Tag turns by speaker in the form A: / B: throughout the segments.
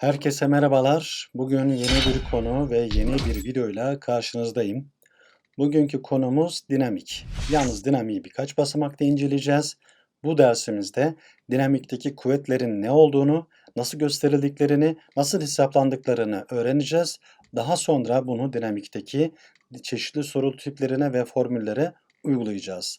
A: Herkese merhabalar. Bugün yeni bir konu ve yeni bir videoyla karşınızdayım. Bugünkü konumuz dinamik. Yalnız dinamiği birkaç basamakta inceleyeceğiz. Bu dersimizde dinamikteki kuvvetlerin ne olduğunu, nasıl gösterildiklerini, nasıl hesaplandıklarını öğreneceğiz. Daha sonra bunu dinamikteki çeşitli soru tiplerine ve formüllere uygulayacağız.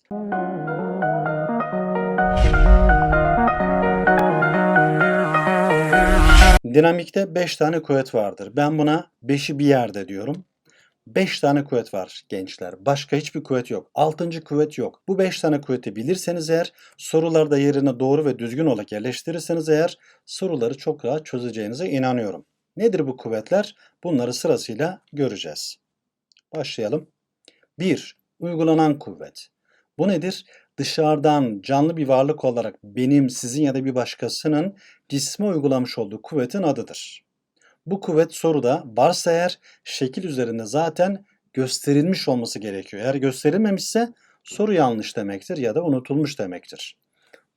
A: Dinamikte 5 tane kuvvet vardır. Ben buna 5'i bir yerde diyorum. 5 tane kuvvet var gençler. Başka hiçbir kuvvet yok. 6. kuvvet yok. Bu 5 tane kuvveti bilirseniz eğer sorularda yerine doğru ve düzgün olarak yerleştirirseniz eğer soruları çok rahat çözeceğinize inanıyorum. Nedir bu kuvvetler? Bunları sırasıyla göreceğiz. Başlayalım. 1. Uygulanan kuvvet. Bu nedir? Dışarıdan canlı bir varlık olarak benim, sizin ya da bir başkasının cisme uygulamış olduğu kuvvetin adıdır. Bu kuvvet soruda varsa eğer şekil üzerinde zaten gösterilmiş olması gerekiyor. Eğer gösterilmemişse soru yanlış demektir ya da unutulmuş demektir.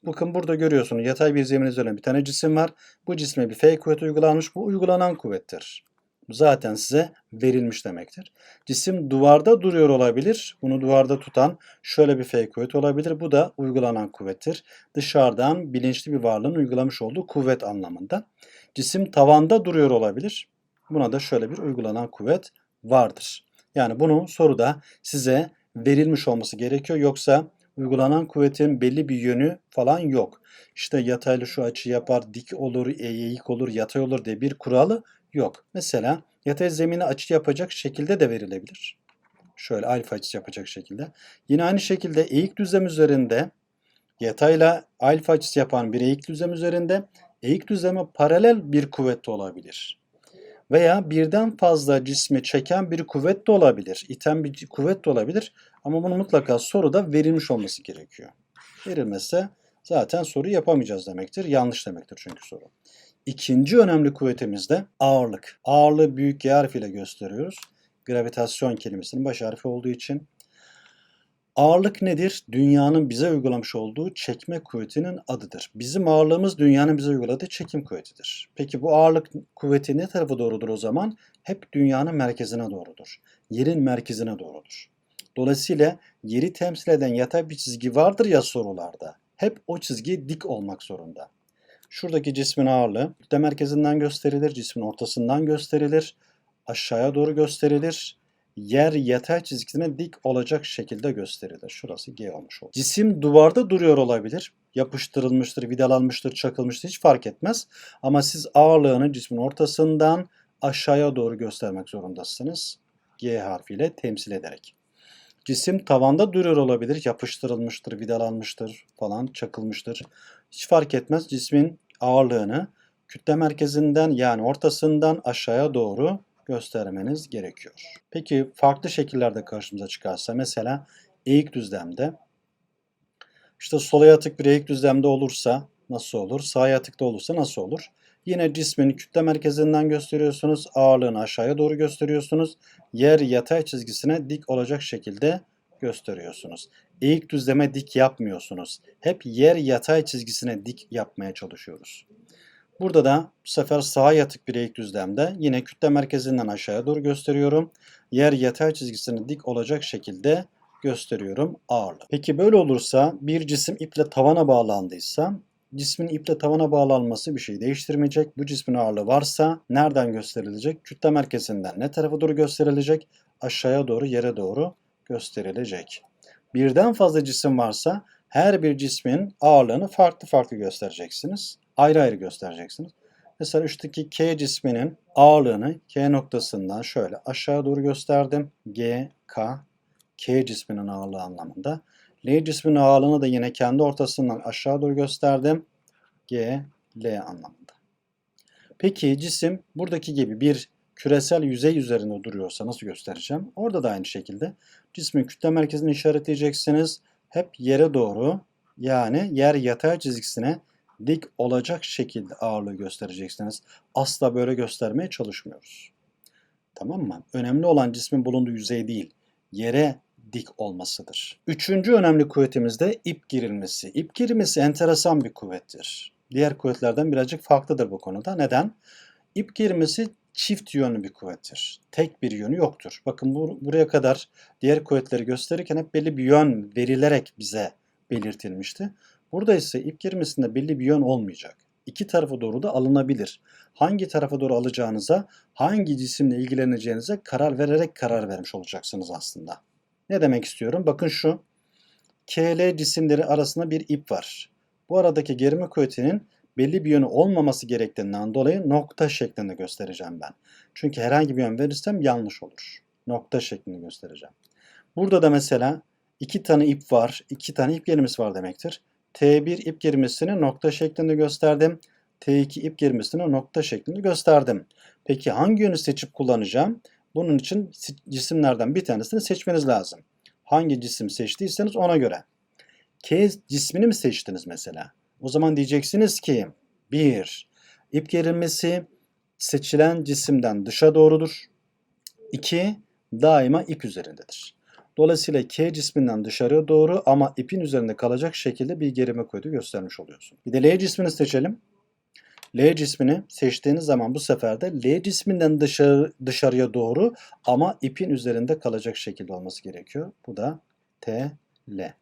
A: Bakın burada görüyorsunuz yatay bir zemin üzerine bir tane cisim var. Bu cisme bir F kuvvet uygulanmış. Bu uygulanan kuvvettir. Zaten size verilmiş demektir. Cisim duvarda duruyor olabilir. Bunu duvarda tutan şöyle bir F kuvvet olabilir. Bu da uygulanan kuvvettir. Dışarıdan bilinçli bir varlığın uygulamış olduğu kuvvet anlamında. Cisim tavanda duruyor olabilir. Buna da şöyle bir uygulanan kuvvet vardır. Yani bunun soruda size verilmiş olması gerekiyor. Yoksa uygulanan kuvvetin belli bir yönü falan yok. İşte yataylı şu açı yapar, dik olur, eğik olur, yatay olur diye bir kuralı yok. Mesela yatay zemine açı yapacak şekilde de verilebilir. Şöyle alfa açısı yapacak şekilde. Yine aynı şekilde eğik düzlem üzerinde yatayla alfa açısı yapan bir eğik düzlem üzerinde eğik düzleme paralel bir kuvvet de olabilir. Veya birden fazla cismi çeken bir kuvvet de olabilir. iten bir kuvvet de olabilir. Ama bunu mutlaka soruda verilmiş olması gerekiyor. Verilmezse zaten soru yapamayacağız demektir. Yanlış demektir çünkü soru. İkinci önemli kuvvetimiz de ağırlık. Ağırlığı büyük G harfiyle gösteriyoruz. Gravitasyon kelimesinin baş harfi olduğu için. Ağırlık nedir? Dünyanın bize uygulamış olduğu çekme kuvvetinin adıdır. Bizim ağırlığımız dünyanın bize uyguladığı çekim kuvvetidir. Peki bu ağırlık kuvveti ne tarafa doğrudur o zaman? Hep dünyanın merkezine doğrudur. Yerin merkezine doğrudur. Dolayısıyla yeri temsil eden yatay bir çizgi vardır ya sorularda. Hep o çizgi dik olmak zorunda. Şuradaki cismin ağırlığı kütle merkezinden gösterilir, cismin ortasından gösterilir, aşağıya doğru gösterilir. Yer yatay çizgisine dik olacak şekilde gösterilir. Şurası G olmuş olur. Cisim duvarda duruyor olabilir. Yapıştırılmıştır, vidalanmıştır, çakılmıştır hiç fark etmez. Ama siz ağırlığını cismin ortasından aşağıya doğru göstermek zorundasınız. G harfiyle temsil ederek. Cisim tavanda duruyor olabilir. Yapıştırılmıştır, vidalanmıştır falan, çakılmıştır. Hiç fark etmez. Cismin ağırlığını kütle merkezinden yani ortasından aşağıya doğru göstermeniz gerekiyor. Peki farklı şekillerde karşımıza çıkarsa mesela eğik düzlemde işte sola yatık bir eğik düzlemde olursa nasıl olur? Sağa yatıkta olursa nasıl olur? Yine cismin kütle merkezinden gösteriyorsunuz. Ağırlığını aşağıya doğru gösteriyorsunuz. Yer yatay çizgisine dik olacak şekilde gösteriyorsunuz. Eğik düzleme dik yapmıyorsunuz. Hep yer yatay çizgisine dik yapmaya çalışıyoruz. Burada da bu sefer sağa yatık bir eğik düzlemde yine kütle merkezinden aşağıya doğru gösteriyorum. Yer yatay çizgisine dik olacak şekilde gösteriyorum ağırlık. Peki böyle olursa bir cisim iple tavana bağlandıysa cismin iple tavana bağlanması bir şey değiştirmeyecek. Bu cismin ağırlığı varsa nereden gösterilecek? Kütle merkezinden ne tarafa doğru gösterilecek? Aşağıya doğru yere doğru gösterilecek. Birden fazla cisim varsa her bir cismin ağırlığını farklı farklı göstereceksiniz. Ayrı ayrı göstereceksiniz. Mesela üstteki K cisminin ağırlığını K noktasından şöyle aşağı doğru gösterdim. G, K, K cisminin ağırlığı anlamında. L cisminin ağırlığını da yine kendi ortasından aşağı doğru gösterdim. G, L anlamında. Peki cisim buradaki gibi bir küresel yüzey üzerinde duruyorsa nasıl göstereceğim? Orada da aynı şekilde cismin kütle merkezini işaretleyeceksiniz. Hep yere doğru yani yer yatay çizgisine dik olacak şekilde ağırlığı göstereceksiniz. Asla böyle göstermeye çalışmıyoruz. Tamam mı? Önemli olan cismin bulunduğu yüzey değil, yere dik olmasıdır. Üçüncü önemli kuvvetimiz de ip girilmesi. İp girilmesi enteresan bir kuvvettir. Diğer kuvvetlerden birazcık farklıdır bu konuda. Neden? ip gerilmesi çift yönlü bir kuvvettir. Tek bir yönü yoktur. Bakın bu, buraya kadar diğer kuvvetleri gösterirken hep belli bir yön verilerek bize belirtilmişti. Burada ise ip gerilmesinde belli bir yön olmayacak. İki tarafa doğru da alınabilir. Hangi tarafa doğru alacağınıza, hangi cisimle ilgileneceğinize karar vererek karar vermiş olacaksınız aslında. Ne demek istiyorum? Bakın şu KL cisimleri arasında bir ip var. Bu aradaki gerilme kuvvetinin belli bir yönü olmaması gerektiğinden dolayı nokta şeklinde göstereceğim ben. Çünkü herhangi bir yön verirsem yanlış olur. Nokta şeklinde göstereceğim. Burada da mesela iki tane ip var, iki tane ip gerilmesi var demektir. T1 ip gerilmesini nokta şeklinde gösterdim. T2 ip gerilmesini nokta şeklinde gösterdim. Peki hangi yönü seçip kullanacağım? Bunun için cisimlerden bir tanesini seçmeniz lazım. Hangi cisim seçtiyseniz ona göre. K cismini mi seçtiniz mesela? O zaman diyeceksiniz ki 1. İp gerilmesi seçilen cisimden dışa doğrudur. 2. Daima ip üzerindedir. Dolayısıyla K cisminden dışarıya doğru ama ipin üzerinde kalacak şekilde bir gerilme kuvveti göstermiş oluyorsun. Bir de L cismini seçelim. L cismini seçtiğiniz zaman bu sefer de L cisminden dışarı, dışarıya doğru ama ipin üzerinde kalacak şekilde olması gerekiyor. Bu da T, L.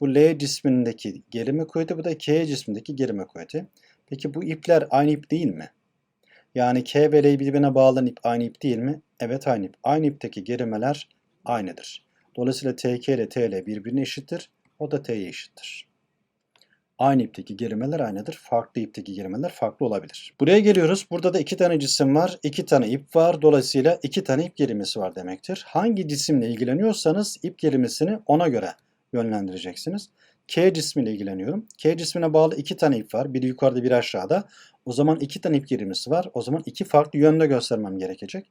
A: Bu L cismindeki gerilme kuvveti, bu da K cismindeki gerilme kuvveti. Peki bu ipler aynı ip değil mi? Yani K ve L birbirine bağlanan ip aynı ip değil mi? Evet aynı ip. Aynı ipteki gerilmeler aynıdır. Dolayısıyla TK ile TL birbirine eşittir. O da T'ye eşittir. Aynı ipteki gerimeler aynıdır. Farklı ipteki gerimeler farklı olabilir. Buraya geliyoruz. Burada da iki tane cisim var. iki tane ip var. Dolayısıyla iki tane ip gerimesi var demektir. Hangi cisimle ilgileniyorsanız ip gerimesini ona göre yönlendireceksiniz. K cismiyle ilgileniyorum. K cismine bağlı iki tane ip var. Biri yukarıda biri aşağıda. O zaman iki tane ip gerimesi var. O zaman iki farklı yönde göstermem gerekecek.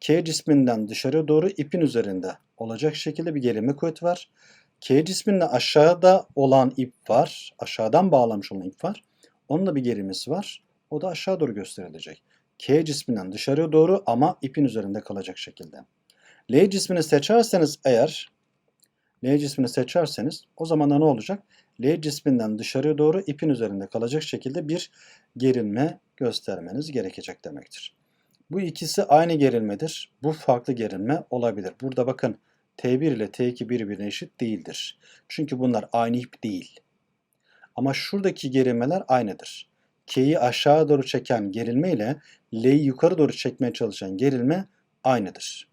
A: K cisminden dışarı doğru ipin üzerinde olacak şekilde bir gerilme kuvveti var. K cisminde aşağıda olan ip var. Aşağıdan bağlamış olan ip var. Onun da bir gerilmesi var. O da aşağı doğru gösterilecek. K cisminden dışarıya doğru ama ipin üzerinde kalacak şekilde. L cismini seçerseniz eğer L cismini seçerseniz o zaman da ne olacak? L cisminden dışarıya doğru ipin üzerinde kalacak şekilde bir gerilme göstermeniz gerekecek demektir. Bu ikisi aynı gerilmedir. Bu farklı gerilme olabilir. Burada bakın T1 ile T2 birbirine eşit değildir. Çünkü bunlar aynı ip değil. Ama şuradaki gerilmeler aynıdır. K'yi aşağı doğru çeken gerilme ile L'yi yukarı doğru çekmeye çalışan gerilme aynıdır.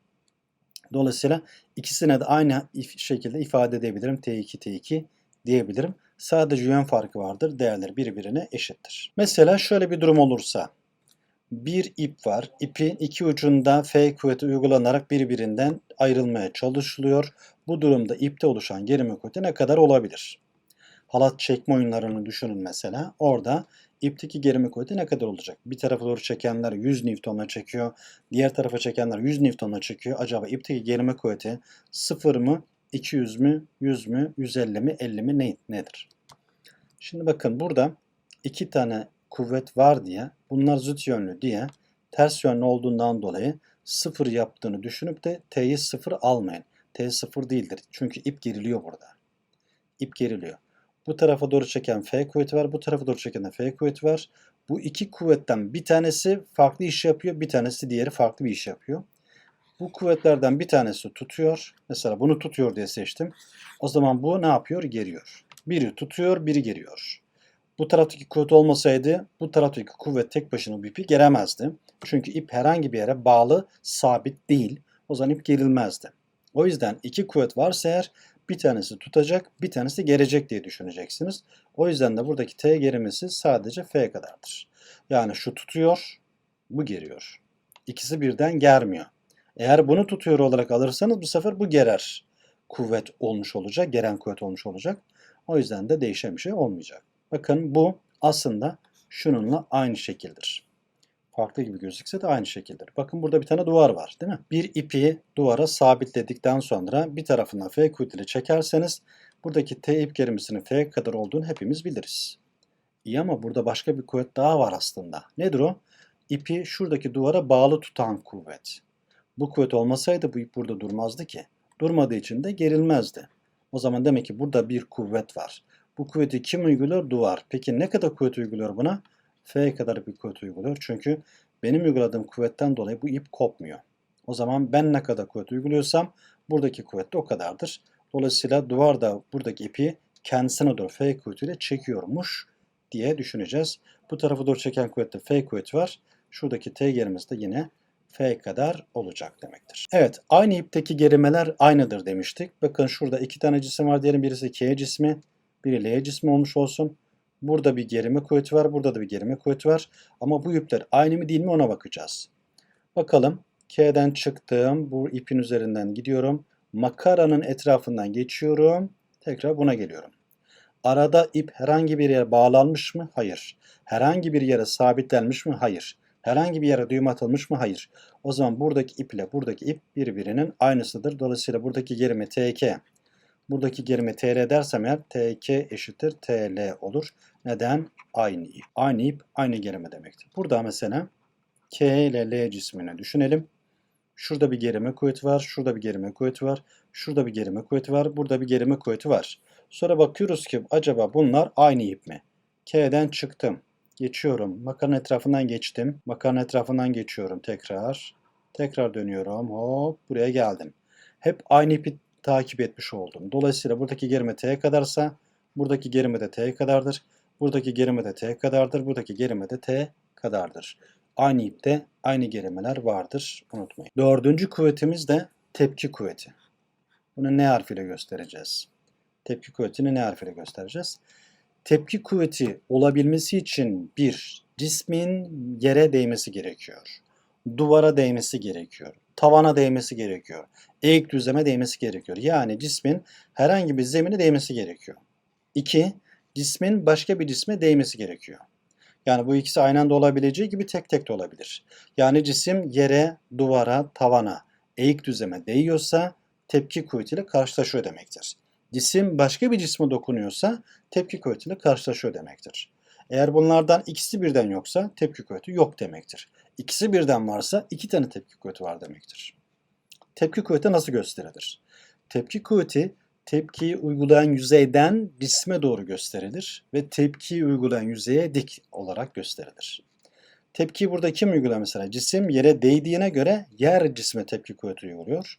A: Dolayısıyla ikisine de aynı şekilde ifade edebilirim. T2, T2 diyebilirim. Sadece yön farkı vardır. Değerleri birbirine eşittir. Mesela şöyle bir durum olursa. Bir ip var. İpin iki ucunda F kuvveti uygulanarak birbirinden ayrılmaya çalışılıyor. Bu durumda ipte oluşan gerilme kuvveti ne kadar olabilir? Halat çekme oyunlarını düşünün mesela. Orada ipteki gerilme kuvveti ne kadar olacak? Bir tarafa doğru çekenler 100 Newton'la çekiyor. Diğer tarafa çekenler 100 Newton'la çekiyor. Acaba ipteki gerilme kuvveti 0 mı, 200 mü, 100 mü, 150 mi, 50 mi ne, nedir? Şimdi bakın burada iki tane kuvvet var diye, bunlar zıt yönlü diye ters yönlü olduğundan dolayı 0 yaptığını düşünüp de T'yi 0 almayın. T 0 değildir. Çünkü ip geriliyor burada. İp geriliyor. Bu tarafa doğru çeken F kuvveti var. Bu tarafa doğru çeken de F kuvveti var. Bu iki kuvvetten bir tanesi farklı iş yapıyor. Bir tanesi diğeri farklı bir iş yapıyor. Bu kuvvetlerden bir tanesi tutuyor. Mesela bunu tutuyor diye seçtim. O zaman bu ne yapıyor? Geriyor. Biri tutuyor, biri geriyor. Bu taraftaki kuvvet olmasaydı bu taraftaki kuvvet tek başına bu ipi geremezdi. Çünkü ip herhangi bir yere bağlı, sabit değil. O zaman ip gerilmezdi. O yüzden iki kuvvet varsa eğer bir tanesi tutacak, bir tanesi gerecek diye düşüneceksiniz. O yüzden de buradaki T gerimesi sadece F kadardır. Yani şu tutuyor, bu geriyor. İkisi birden germiyor. Eğer bunu tutuyor olarak alırsanız bu sefer bu gerer kuvvet olmuş olacak, geren kuvvet olmuş olacak. O yüzden de değişen bir şey olmayacak. Bakın bu aslında şununla aynı şekildir. Farklı gibi gözükse de aynı şekildir. Bakın burada bir tane duvar var değil mi? Bir ipi duvara sabitledikten sonra bir tarafından F kuvvetiyle çekerseniz buradaki T ip gerimesinin F kadar olduğunu hepimiz biliriz. İyi ama burada başka bir kuvvet daha var aslında. Nedir o? İpi şuradaki duvara bağlı tutan kuvvet. Bu kuvvet olmasaydı bu ip burada durmazdı ki. Durmadığı için de gerilmezdi. O zaman demek ki burada bir kuvvet var. Bu kuvveti kim uyguluyor? Duvar. Peki ne kadar kuvvet uyguluyor buna? F kadar bir kuvvet uyguluyor. Çünkü benim uyguladığım kuvvetten dolayı bu ip kopmuyor. O zaman ben ne kadar kuvvet uyguluyorsam buradaki kuvvet de o kadardır. Dolayısıyla duvar da buradaki ipi kendisine doğru F kuvvetiyle çekiyormuş diye düşüneceğiz. Bu tarafa doğru çeken kuvvette F kuvveti var. Şuradaki T gerimiz de yine F kadar olacak demektir. Evet aynı ipteki gerimeler aynıdır demiştik. Bakın şurada iki tane cisim var diyelim. Birisi K cismi, biri L cismi olmuş olsun. Burada bir gerime kuvveti var. Burada da bir gerime kuvveti var. Ama bu ipler aynı mı değil mi ona bakacağız. Bakalım. K'den çıktım. Bu ipin üzerinden gidiyorum. Makaranın etrafından geçiyorum. Tekrar buna geliyorum. Arada ip herhangi bir yere bağlanmış mı? Hayır. Herhangi bir yere sabitlenmiş mi? Hayır. Herhangi bir yere düğüm atılmış mı? Hayır. O zaman buradaki ip ile buradaki ip birbirinin aynısıdır. Dolayısıyla buradaki gerime TK. Buradaki gerime TL dersem eğer TK eşittir TL olur. Neden? Aynı ip. Aynı ip aynı gerime demektir. Burada mesela K ile L cismini düşünelim. Şurada bir gerime kuvveti var. Şurada bir gerime kuvveti var. Şurada bir gerime kuvveti var. Burada bir gerime kuvveti var. Sonra bakıyoruz ki acaba bunlar aynı ip mi? K'den çıktım. Geçiyorum. Makarın etrafından geçtim. Makarın etrafından geçiyorum tekrar. Tekrar dönüyorum. Hop buraya geldim. Hep aynı ipi takip etmiş oldum. Dolayısıyla buradaki gerime T kadarsa buradaki gerime de T kadardır. Buradaki gerime de T kadardır. Buradaki gerime de T kadardır. Aynı ipte aynı gerimeler vardır. Unutmayın. Dördüncü kuvvetimiz de tepki kuvveti. Bunu ne harfiyle göstereceğiz? Tepki kuvvetini ne harfiyle göstereceğiz? Tepki kuvveti olabilmesi için bir, cismin yere değmesi gerekiyor. Duvara değmesi gerekiyor. Tavana değmesi gerekiyor. Eğik düzleme değmesi gerekiyor. Yani cismin herhangi bir zemine değmesi gerekiyor. İki, cismin başka bir cisme değmesi gerekiyor. Yani bu ikisi aynı anda olabileceği gibi tek tek de olabilir. Yani cisim yere, duvara, tavana, eğik düzleme değiyorsa tepki kuvvetiyle karşılaşıyor demektir. Cisim başka bir cisme dokunuyorsa tepki kuvvetiyle karşılaşıyor demektir. Eğer bunlardan ikisi birden yoksa tepki kuvveti yok demektir. İkisi birden varsa iki tane tepki kuvveti var demektir. Tepki kuvveti nasıl gösterilir? Tepki kuvveti tepkiyi uygulayan yüzeyden cisme doğru gösterilir ve tepkiyi uygulayan yüzeye dik olarak gösterilir. Tepkiyi burada kim uyguluyor mesela? Cisim yere değdiğine göre yer cisme tepki kuvveti uyguluyor.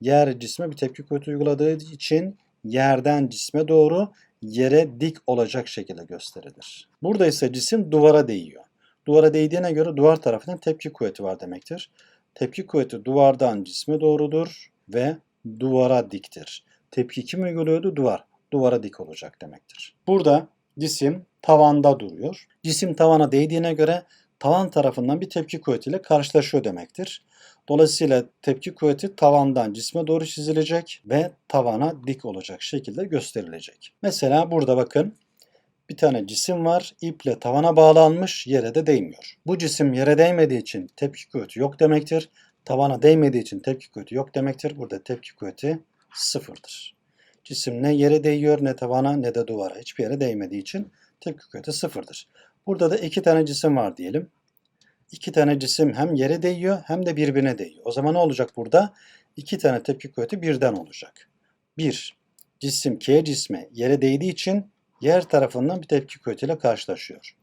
A: Yer cisme bir tepki kuvveti uyguladığı için yerden cisme doğru yere dik olacak şekilde gösterilir. Burada ise cisim duvara değiyor. Duvara değdiğine göre duvar tarafından tepki kuvveti var demektir. Tepki kuvveti duvardan cisme doğrudur ve duvara diktir. Tepki kim uyguluyordu? Duvar. Duvara dik olacak demektir. Burada cisim tavanda duruyor. Cisim tavana değdiğine göre tavan tarafından bir tepki kuvvetiyle karşılaşıyor demektir. Dolayısıyla tepki kuvveti tavandan cisme doğru çizilecek ve tavana dik olacak şekilde gösterilecek. Mesela burada bakın bir tane cisim var. iple tavana bağlanmış, yere de değmiyor. Bu cisim yere değmediği için tepki kuvveti yok demektir. Tavana değmediği için tepki kuvveti yok demektir. Burada tepki kuvveti sıfırdır. Cisim ne yere değiyor, ne tavana, ne de duvara. Hiçbir yere değmediği için tepki kuvveti sıfırdır. Burada da iki tane cisim var diyelim. İki tane cisim hem yere değiyor hem de birbirine değiyor. O zaman ne olacak burada? İki tane tepki kuvveti birden olacak. Bir, cisim K cisme yere değdiği için yer tarafından bir tepki kuvvetiyle karşılaşıyor.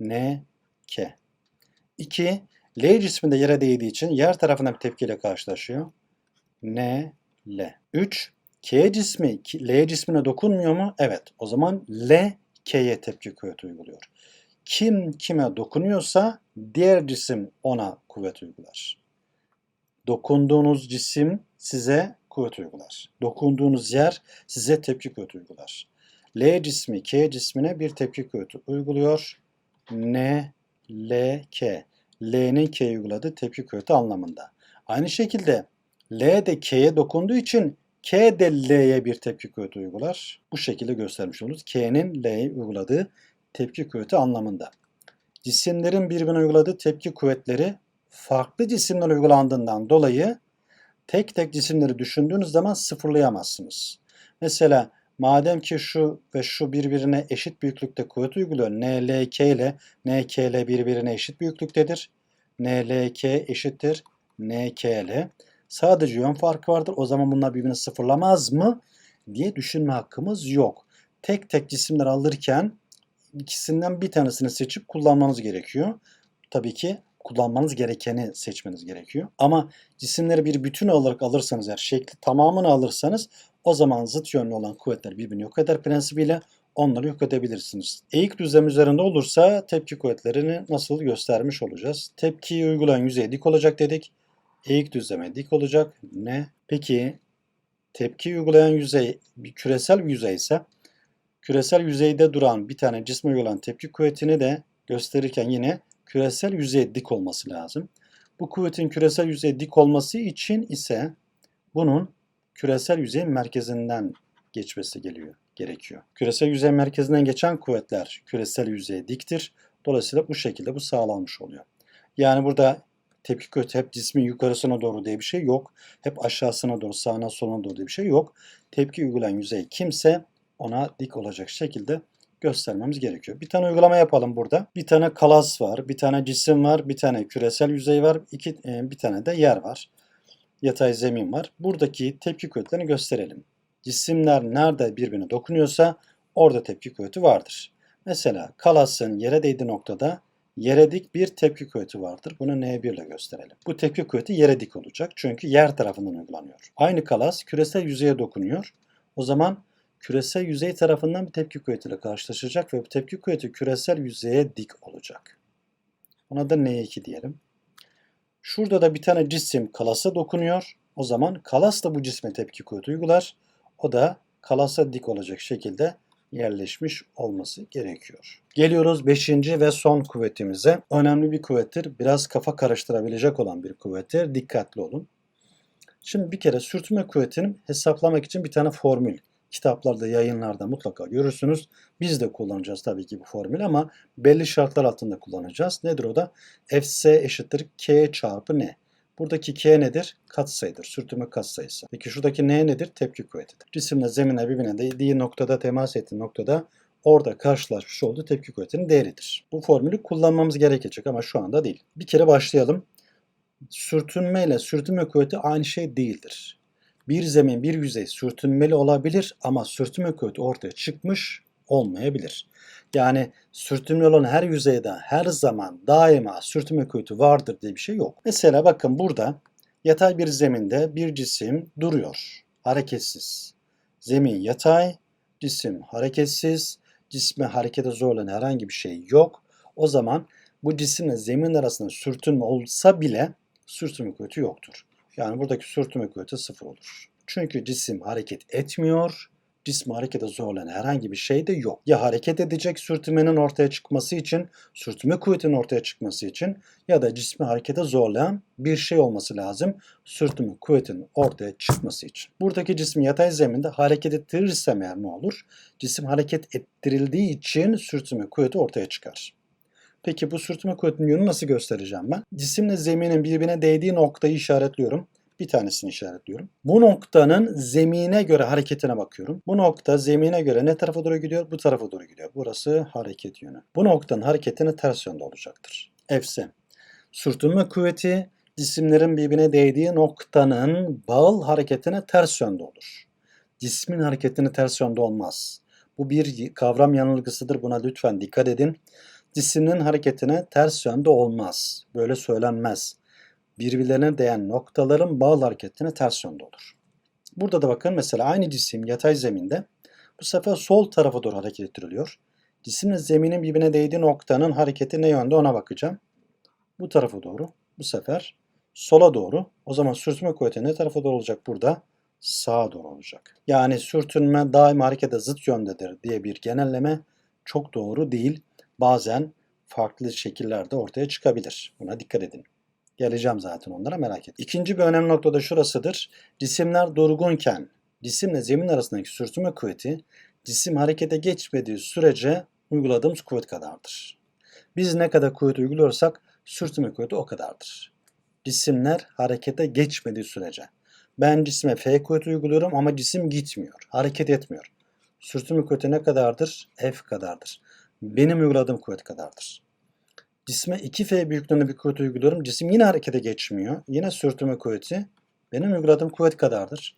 A: N, K. 2. L cismi de yere değdiği için yer tarafından bir tepkiyle karşılaşıyor. N, L. 3. K cismi L cismine dokunmuyor mu? Evet. O zaman L K'ye tepki kuvveti uyguluyor. Kim kime dokunuyorsa diğer cisim ona kuvvet uygular. Dokunduğunuz cisim size kuvvet uygular. Dokunduğunuz yer size tepki kuvveti uygular. L cismi K cismine bir tepki kuvveti uyguluyor. N, L, K. L'nin K'ye uyguladığı tepki kuvveti anlamında. Aynı şekilde L de K'ye dokunduğu için K de L'ye bir tepki kuvveti uygular. Bu şekilde göstermiş oluruz. K'nin L'ye uyguladığı tepki kuvveti anlamında. Cisimlerin birbirine uyguladığı tepki kuvvetleri farklı cisimler uygulandığından dolayı tek tek cisimleri düşündüğünüz zaman sıfırlayamazsınız. Mesela madem ki şu ve şu birbirine eşit büyüklükte kuvvet uyguluyor. NLK ile NKL birbirine eşit büyüklüktedir. NLK eşittir NKL. Sadece yön farkı vardır. O zaman bunlar birbirini sıfırlamaz mı diye düşünme hakkımız yok. Tek tek cisimler alırken ikisinden bir tanesini seçip kullanmanız gerekiyor. Tabii ki kullanmanız gerekeni seçmeniz gerekiyor. Ama cisimleri bir bütün olarak alırsanız eğer şekli tamamını alırsanız o zaman zıt yönlü olan kuvvetler birbirini yok eder prensibiyle onları yok edebilirsiniz. Eğik düzlem üzerinde olursa tepki kuvvetlerini nasıl göstermiş olacağız? Tepkiyi uygulayan yüzey dik olacak dedik. Eğik düzleme dik olacak. Ne? Peki tepki uygulayan yüzey bir küresel bir yüzey ise küresel yüzeyde duran bir tane cisme uygulanan tepki kuvvetini de gösterirken yine küresel yüzeye dik olması lazım. Bu kuvvetin küresel yüzeye dik olması için ise bunun küresel yüzeyin merkezinden geçmesi geliyor, gerekiyor. Küresel yüzey merkezinden geçen kuvvetler küresel yüzeye diktir. Dolayısıyla bu şekilde bu sağlanmış oluyor. Yani burada tepki kuvveti hep cismin yukarısına doğru diye bir şey yok. Hep aşağısına doğru, sağına soluna doğru diye bir şey yok. Tepki uygulayan yüzey kimse ona dik olacak şekilde göstermemiz gerekiyor. Bir tane uygulama yapalım burada. Bir tane kalas var, bir tane cisim var, bir tane küresel yüzey var, iki, e, bir tane de yer var. Yatay zemin var. Buradaki tepki kuvvetlerini gösterelim. Cisimler nerede birbirine dokunuyorsa orada tepki kuvveti vardır. Mesela kalasın yere değdiği noktada yere dik bir tepki kuvveti vardır. Bunu N1 ile gösterelim. Bu tepki kuvveti yere dik olacak. Çünkü yer tarafından uygulanıyor. Aynı kalas küresel yüzeye dokunuyor. O zaman küresel yüzey tarafından bir tepki kuvvetiyle karşılaşacak ve bu tepki kuvveti küresel yüzeye dik olacak. Ona da N2 diyelim. Şurada da bir tane cisim kalasa dokunuyor. O zaman kalas da bu cisme tepki kuvveti uygular. O da kalasa dik olacak şekilde yerleşmiş olması gerekiyor. Geliyoruz 5. ve son kuvvetimize. Önemli bir kuvvettir. Biraz kafa karıştırabilecek olan bir kuvvettir. Dikkatli olun. Şimdi bir kere sürtünme kuvvetini hesaplamak için bir tane formül kitaplarda, yayınlarda mutlaka görürsünüz. Biz de kullanacağız tabii ki bu formülü ama belli şartlar altında kullanacağız. Nedir o da? Fs eşittir K çarpı N. Buradaki K nedir? Katsayıdır. Sürtünme katsayısı. Peki şuradaki N nedir? Tepki kuvvetidir. Cisimle zemine birbirine değdiği noktada, temas ettiği noktada orada karşılaşmış olduğu tepki kuvvetinin değeridir. Bu formülü kullanmamız gerekecek ama şu anda değil. Bir kere başlayalım. Sürtünme ile sürtünme kuvveti aynı şey değildir bir zemin, bir yüzey sürtünmeli olabilir ama sürtünme kuvveti ortaya çıkmış olmayabilir. Yani sürtünmeli olan her yüzeyde her zaman daima sürtünme kuvveti vardır diye bir şey yok. Mesela bakın burada yatay bir zeminde bir cisim duruyor. Hareketsiz. Zemin yatay, cisim hareketsiz. Cisme harekete zorlayan herhangi bir şey yok. O zaman bu cisimle zemin arasında sürtünme olsa bile sürtünme kuvveti yoktur. Yani buradaki sürtünme kuvveti sıfır olur. Çünkü cisim hareket etmiyor. Cismi harekete zorlayan herhangi bir şey de yok. Ya hareket edecek sürtünmenin ortaya çıkması için, sürtünme kuvvetinin ortaya çıkması için ya da cismi harekete zorlayan bir şey olması lazım sürtünme kuvvetinin ortaya çıkması için. Buradaki cisim yatay zeminde hareket ettirirsem eğer ne olur? Cisim hareket ettirildiği için sürtünme kuvveti ortaya çıkar. Peki bu sürtünme kuvvetinin yönünü nasıl göstereceğim ben? Cisimle zeminin birbirine değdiği noktayı işaretliyorum. Bir tanesini işaretliyorum. Bu noktanın zemine göre hareketine bakıyorum. Bu nokta zemine göre ne tarafa doğru gidiyor? Bu tarafa doğru gidiyor. Burası hareket yönü. Bu noktanın hareketine ters yönde olacaktır. Fs. Sürtünme kuvveti cisimlerin birbirine değdiği noktanın bağıl hareketine ters yönde olur. Cismin hareketine ters yönde olmaz. Bu bir kavram yanılgısıdır. Buna lütfen dikkat edin cisimlerin hareketine ters yönde olmaz. Böyle söylenmez. Birbirlerine değen noktaların bağlı hareketine ters yönde olur. Burada da bakın mesela aynı cisim yatay zeminde bu sefer sol tarafa doğru hareket ettiriliyor. Cisimle zeminin birbirine değdiği noktanın hareketi ne yönde ona bakacağım. Bu tarafa doğru. Bu sefer sola doğru. O zaman sürtünme kuvveti ne tarafa doğru olacak burada? Sağa doğru olacak. Yani sürtünme daima harekete zıt yöndedir diye bir genelleme çok doğru değil bazen farklı şekillerde ortaya çıkabilir. Buna dikkat edin. Geleceğim zaten onlara merak et. İkinci bir önemli nokta da şurasıdır. Cisimler durgunken cisimle zemin arasındaki sürtünme kuvveti cisim harekete geçmediği sürece uyguladığımız kuvvet kadardır. Biz ne kadar kuvvet uyguluyorsak sürtünme kuvveti o kadardır. Cisimler harekete geçmediği sürece. Ben cisme F kuvveti uyguluyorum ama cisim gitmiyor, hareket etmiyor. Sürtünme kuvveti ne kadardır? F kadardır benim uyguladığım kuvvet kadardır. Cisme 2F büyüklüğünde bir kuvvet uyguluyorum. Cisim yine harekete geçmiyor. Yine sürtünme kuvveti benim uyguladığım kuvvet kadardır.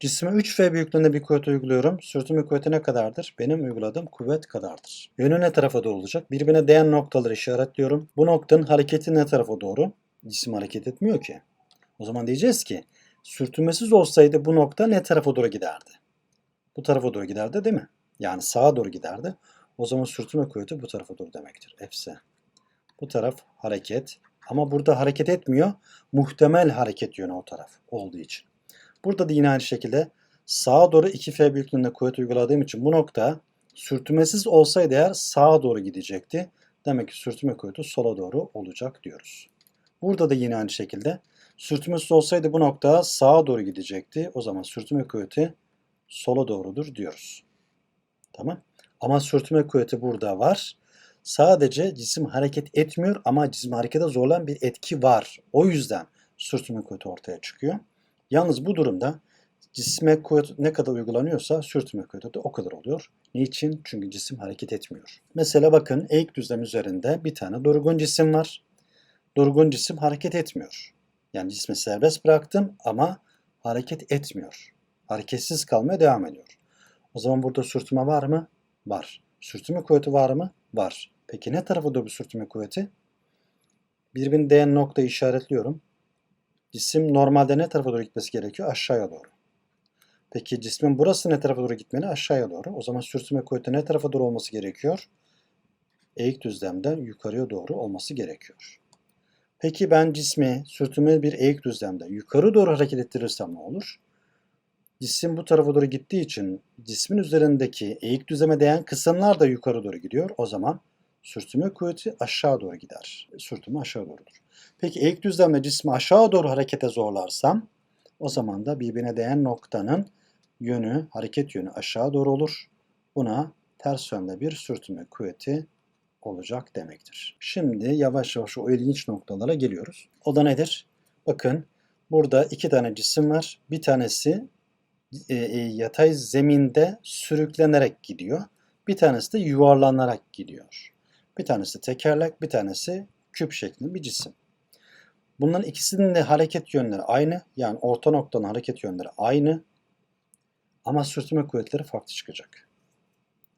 A: Cisme 3V büyüklüğünde bir kuvvet uyguluyorum. Sürtünme kuvveti ne kadardır? Benim uyguladığım kuvvet kadardır. Yönü ne tarafa doğru olacak? Birbirine değen noktaları işaretliyorum. Bu noktanın hareketi ne tarafa doğru? Cisim hareket etmiyor ki. O zaman diyeceğiz ki sürtünmesiz olsaydı bu nokta ne tarafa doğru giderdi? Bu tarafa doğru giderdi değil mi? Yani sağa doğru giderdi. O zaman sürtünme kuvveti bu tarafa doğru demektir. F'se. Bu taraf hareket. Ama burada hareket etmiyor. Muhtemel hareket yönü o taraf olduğu için. Burada da yine aynı şekilde sağa doğru 2F büyüklüğünde kuvvet uyguladığım için bu nokta sürtünmesiz olsaydı eğer sağa doğru gidecekti. Demek ki sürtünme kuvveti sola doğru olacak diyoruz. Burada da yine aynı şekilde sürtünmesiz olsaydı bu nokta sağa doğru gidecekti. O zaman sürtünme kuvveti sola doğrudur diyoruz. Tamam. Ama sürtünme kuvveti burada var. Sadece cisim hareket etmiyor ama cisim harekete zorlayan bir etki var. O yüzden sürtünme kuvveti ortaya çıkıyor. Yalnız bu durumda cisme kuvvet ne kadar uygulanıyorsa sürtünme kuvveti de o kadar oluyor. Niçin? Çünkü cisim hareket etmiyor. Mesela bakın eğik düzlem üzerinde bir tane durgun cisim var. Durgun cisim hareket etmiyor. Yani cismi serbest bıraktım ama hareket etmiyor. Hareketsiz kalmaya devam ediyor. O zaman burada sürtünme var mı? Var. Sürtünme kuvveti var mı? Var. Peki ne tarafa doğru bir sürtünme kuvveti? Birbirine değen noktayı işaretliyorum. Cisim normalde ne tarafa doğru gitmesi gerekiyor? Aşağıya doğru. Peki cismin burası ne tarafa doğru gitmeli? Aşağıya doğru. O zaman sürtünme kuvveti ne tarafa doğru olması gerekiyor? Eğik düzlemden yukarıya doğru olması gerekiyor. Peki ben cismi sürtünmeli bir eğik düzlemde yukarı doğru hareket ettirirsem ne olur? Cisim bu tarafa doğru gittiği için cismin üzerindeki eğik düzleme değen kısımlar da yukarı doğru gidiyor. O zaman sürtünme kuvveti aşağı doğru gider. Sürtünme aşağı doğrudur. Peki eğik düzlemde cismi aşağı doğru harekete zorlarsam o zaman da birbirine değen noktanın yönü, hareket yönü aşağı doğru olur. Buna ters yönde bir sürtünme kuvveti olacak demektir. Şimdi yavaş yavaş o ilginç noktalara geliyoruz. O da nedir? Bakın burada iki tane cisim var. Bir tanesi e, e, yatay zeminde sürüklenerek gidiyor. Bir tanesi de yuvarlanarak gidiyor. Bir tanesi tekerlek, bir tanesi küp şeklinde bir cisim. Bunların ikisinin de hareket yönleri aynı. Yani orta noktanın hareket yönleri aynı. Ama sürtünme kuvvetleri farklı çıkacak.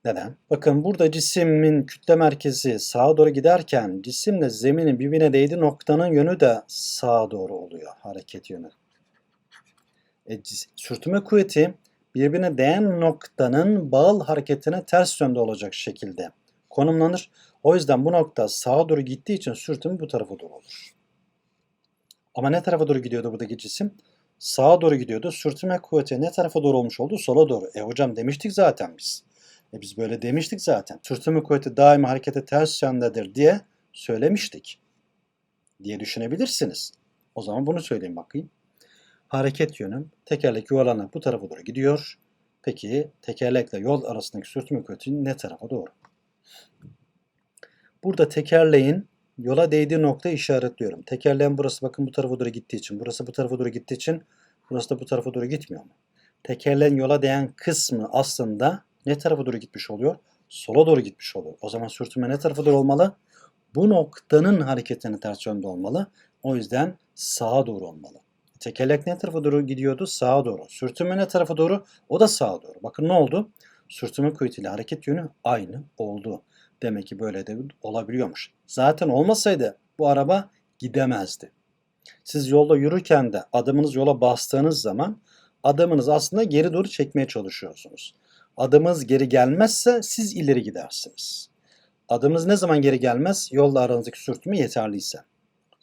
A: Neden? Bakın burada cismin kütle merkezi sağa doğru giderken cisimle zeminin birbirine değdiği noktanın yönü de sağa doğru oluyor hareket yönü. E, sürtünme kuvveti birbirine değen noktanın bağıl hareketine ters yönde olacak şekilde konumlanır. O yüzden bu nokta sağa doğru gittiği için sürtünme bu tarafa doğru olur. Ama ne tarafa doğru gidiyordu buradaki cisim? Sağa doğru gidiyordu. Sürtünme kuvveti ne tarafa doğru olmuş oldu? Sola doğru. E hocam demiştik zaten biz. E biz böyle demiştik zaten. Sürtünme kuvveti daima harekete ters yöndedir diye söylemiştik. Diye düşünebilirsiniz. O zaman bunu söyleyeyim bakayım. Hareket yönüm tekerlek yuvarlanarak bu tarafa doğru gidiyor. Peki tekerlekle yol arasındaki sürtünme kuvveti ne tarafa doğru? Burada tekerleğin yola değdiği noktayı işaretliyorum. Tekerleğin burası bakın bu tarafa doğru gittiği için, burası bu tarafa doğru gittiği için burası da bu tarafa doğru gitmiyor mu? Tekerleğin yola değen kısmı aslında ne tarafa doğru gitmiş oluyor? Sola doğru gitmiş oluyor. O zaman sürtünme ne tarafa doğru olmalı? Bu noktanın hareketinin ters yönde olmalı. O yüzden sağa doğru olmalı. Tekerlek ne tarafa doğru gidiyordu? Sağa doğru. Sürtünme ne tarafa doğru? O da sağa doğru. Bakın ne oldu? Sürtünme kuvvetiyle hareket yönü aynı oldu. Demek ki böyle de olabiliyormuş. Zaten olmasaydı bu araba gidemezdi. Siz yolda yürürken de adımınız yola bastığınız zaman adımınız aslında geri doğru çekmeye çalışıyorsunuz. Adımınız geri gelmezse siz ileri gidersiniz. Adımınız ne zaman geri gelmez? Yolda aranızdaki sürtünme yeterliyse.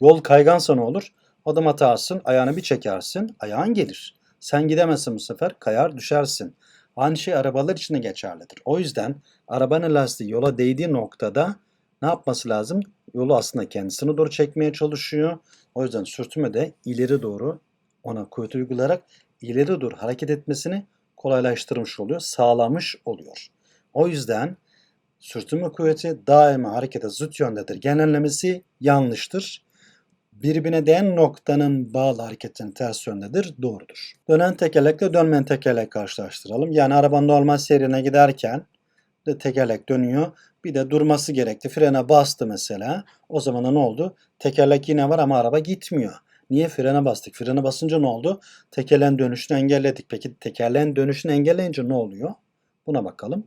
A: Yol kaygansa ne olur? Adım atarsın, ayağını bir çekersin, ayağın gelir. Sen gidemezsin bu sefer, kayar düşersin. Aynı şey arabalar için de geçerlidir. O yüzden arabanın lastiği yola değdiği noktada ne yapması lazım? Yolu aslında kendisine doğru çekmeye çalışıyor. O yüzden sürtünme de ileri doğru ona kuvvet uygulayarak ileri doğru hareket etmesini kolaylaştırmış oluyor, sağlamış oluyor. O yüzden sürtünme kuvveti daima harekete zıt yöndedir. Genellemesi yanlıştır. Birbirine değen noktanın bağlı hareketin ters yöndedir, doğrudur. Dönen tekerlekle dönmeyen tekerlek karşılaştıralım. Yani arabanın normal seyrine giderken de tekerlek dönüyor. Bir de durması gerekti. Frene bastı mesela. O zaman ne oldu? Tekerlek yine var ama araba gitmiyor. Niye frene bastık? Frene basınca ne oldu? Tekerleğin dönüşünü engelledik. Peki tekerleğin dönüşünü engelleyince ne oluyor? Buna bakalım.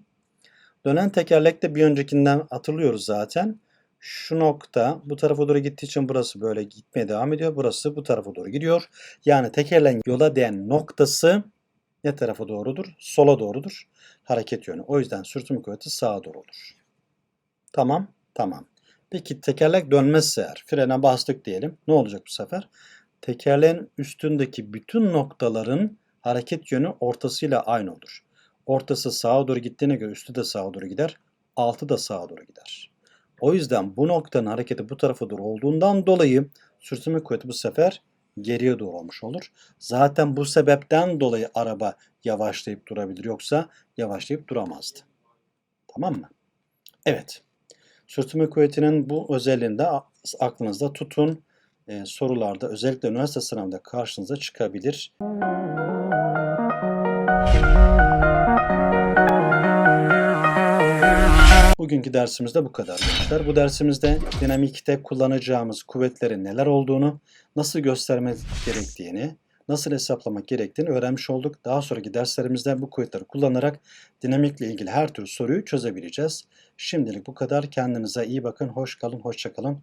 A: Dönen tekerlekte bir öncekinden hatırlıyoruz zaten. Şu nokta bu tarafa doğru gittiği için burası böyle gitmeye devam ediyor. Burası bu tarafa doğru gidiyor. Yani tekerleğin yola değen noktası ne tarafa doğrudur? Sola doğrudur. Hareket yönü. O yüzden sürtünme kuvveti sağa doğru olur. Tamam, tamam. Peki tekerlek dönmezse eğer frene bastık diyelim. Ne olacak bu sefer? Tekerleğin üstündeki bütün noktaların hareket yönü ortasıyla aynı olur. Ortası sağa doğru gittiğine göre üstü de sağa doğru gider. Altı da sağa doğru gider. O yüzden bu noktanın hareketi bu tarafa doğru olduğundan dolayı sürtünme kuvveti bu sefer geriye doğru olmuş olur. Zaten bu sebepten dolayı araba yavaşlayıp durabilir. Yoksa yavaşlayıp duramazdı. Tamam mı? Evet. Sürtünme kuvvetinin bu özelliğini de aklınızda tutun. Ee, sorularda özellikle üniversite sınavında karşınıza çıkabilir. Bugünkü dersimizde bu kadar gençler. Bu dersimizde dinamikte kullanacağımız kuvvetlerin neler olduğunu, nasıl göstermek gerektiğini, nasıl hesaplamak gerektiğini öğrenmiş olduk. Daha sonraki derslerimizde bu kuvvetleri kullanarak dinamikle ilgili her türlü soruyu çözebileceğiz. Şimdilik bu kadar. Kendinize iyi bakın. Hoş kalın, hoşça kalın.